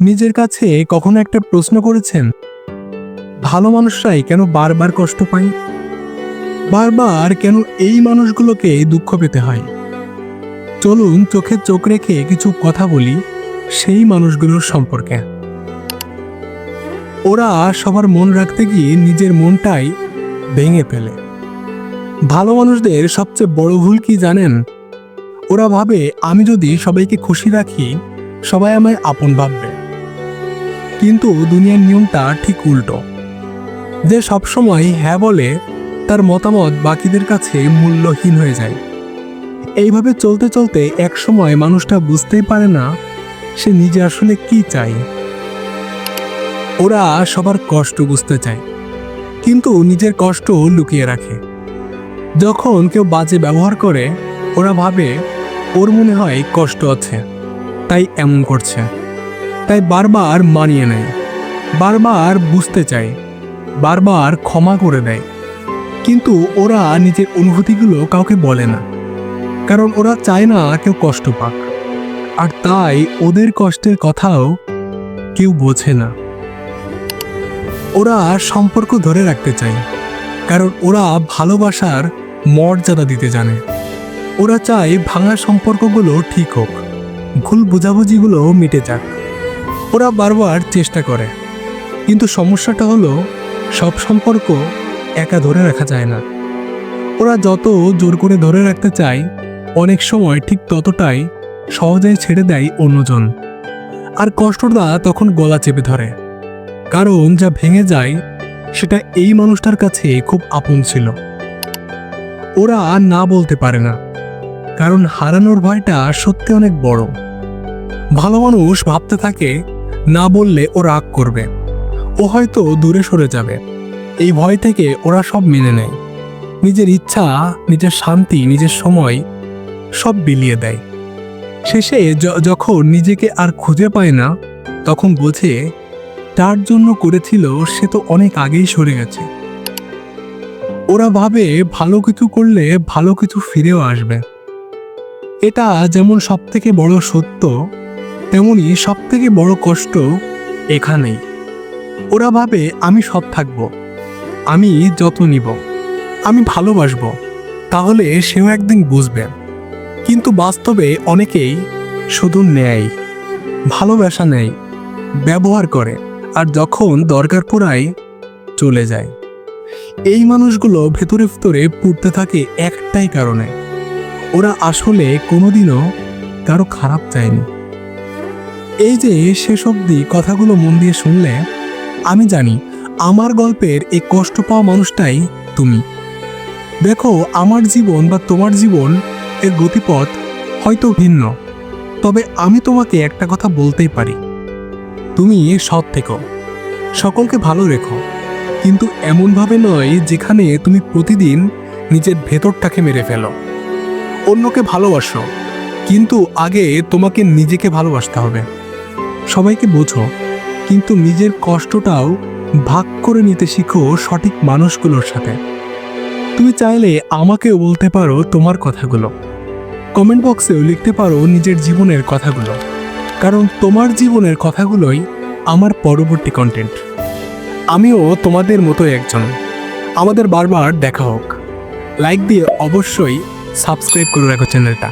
নিজের কাছে কখনো একটা প্রশ্ন করেছেন? ভালো মানুষরাই কেন বারবার কষ্ট পায়? বারবার কেন এই মানুষগুলোকে দুঃখ পেতে হয়? চলুন চোখে চোখ রেখে কিছু কথা বলি সেই মানুষগুলোর সম্পর্কে। ওরা সবার মন রাখতে গিয়ে নিজের মনটাই ভেঙে ফেলে। ভালো মানুষদের সবচেয়ে বড় ভুল কি জানেন? ওরা ভাবে, আমি যদি সবাইকে খুশি রাখি, সবাই আমায় আপন ভাববে। কিন্তু দুনিয়ার নিয়মটা ঠিক উল্টো। যে সবসময় হ্যাঁ বলে, তার মতামত বাকিদের কাছে মূল্যহীন হয়ে যায়। এইভাবে চলতে চলতে এক সময় মানুষটা বুঝতেই পারে না, সে নিজে আসলে কি চাই ওরা সবার কষ্ট বুঝতে চায়, কিন্তু নিজের কষ্ট লুকিয়ে রাখে। যখন কেউ বাজে ব্যবহার করে, ওরা ভাবে, ওর মনে হয় কষ্ট আছে, তাই এমন করছে। তাই বারবার মানিয়ে নেয়। বারবার বুঝতে চায়। বারবার ক্ষমা করে দেয়। কিন্তু ওরা নিজের অনুভূতিগুলো কাউকে বলে না। কারণ ওরা চায় না কেউ কষ্ট পাক। আর তাই ওদের কষ্টের কথাও কেউ বোঝে না। ওরা সম্পর্ক ধরে রাখতে চায়। কারণ ওরা ভালোবাসার মর্যাদা দিতে জানে। ওরা চায় ভাঙা সম্পর্কগুলো ঠিক হোক। ভুল বোঝাবুঝিগুলো মিটে যাক। ওরা বারবার চেষ্টা করে। কিন্তু সমস্যাটা হলো, সব সম্পর্ক একা ধরে রাখা যায় না। ওরা যত জোর করে ধরে রাখতে চায়, অনেক সময় ঠিক ততটাই সহজে ছেড়ে দেয় অন্যজন। আর কষ্টটা তখন গলা চেপে ধরে। কারণ যা ভেঙে যায়, সেটা এই মানুষটার কাছে খুব আপন ছিল। ওরা না বলতে পারে না। কারণ হারানোর ভয়টা সত্যি অনেক বড়। ভালো মানুষ ভাবতে থাকে না বললে ও রাগ করবে। ও হয়তো দূরে সরে যাবে। এই ভয় থেকে ওরা সব মেনে নেয়। নিজের ইচ্ছা, নিজের শান্তি, নিজের সময় সব বিলিয়ে দেয়। শেষে যখন নিজেকে আর খুঁজে পায় না, তখন বোঝে, তার জন্য করেছিল সে তো অনেক আগেই সরে গেছে। ওরা ভাবে ভালো কিছু করলে ভালো কিছু ফিরেও আসবে। এটা যেমন সব থেকে বড় সত্য তেমনি সব থেকে বড় কষ্ট এখানেই। ওরা ভাবে আমি সব থাকব। আমি যত্ন নিব। আমি ভালোবাসবো। তাহলে সেও একদিন বুঝবে। কিন্তু বাস্তবে অনেকেই শুধু নেয়, ভালোবাসা নেয়, ব্যবহার করে আর যখন দরকার পড়ায় চলে যায়। এই মানুষগুলো ভেতরে ভেতরে পুড়তে থাকে একটাই কারণে। ওরা আসলে কোনোদিনও কারও খারাপ চায়নি। এই যে শেষ অবধি কথাগুলো মন দিয়ে শুনলে, আমি জানি আমার গল্পের এই কষ্ট পাওয়া মানুষটাই তুমি। দেখো, আমার জীবন বা তোমার জীবন এর গতিপথ হয়তো ভিন্ন, তবে আমি তোমাকে একটা কথা বলতেই পারি। তুমি সৎ থেকো, সকলকে ভালো রেখো, কিন্তু এমনভাবে নয় যেখানে তুমি প্রতিদিন নিজের ভেতরটাকে মেরে ফেলো। অন্যকে ভালোবাসো, কিন্তু আগে তোমাকে নিজেকে ভালোবাসতে হবে। সবাইকে বোঝো, কিন্তু নিজের কষ্টটাও ভাগ করে নিতে শিখো সঠিক মানুষগুলোর সাথে। তুমি চাইলে আমাকেও বলতে পারো তোমার কথাগুলো। কমেন্ট বক্সেও লিখতে পারো নিজের জীবনের কথাগুলো, কারণ তোমার জীবনের কথাগুলোই আমার পরবর্তী কন্টেন্ট আমিও তোমাদের মতো একজন। আমাদের বারবার দেখা হোক। লাইক দিয়ে অবশ্যই সাবস্ক্রাইব করে রাখো চ্যানেলটা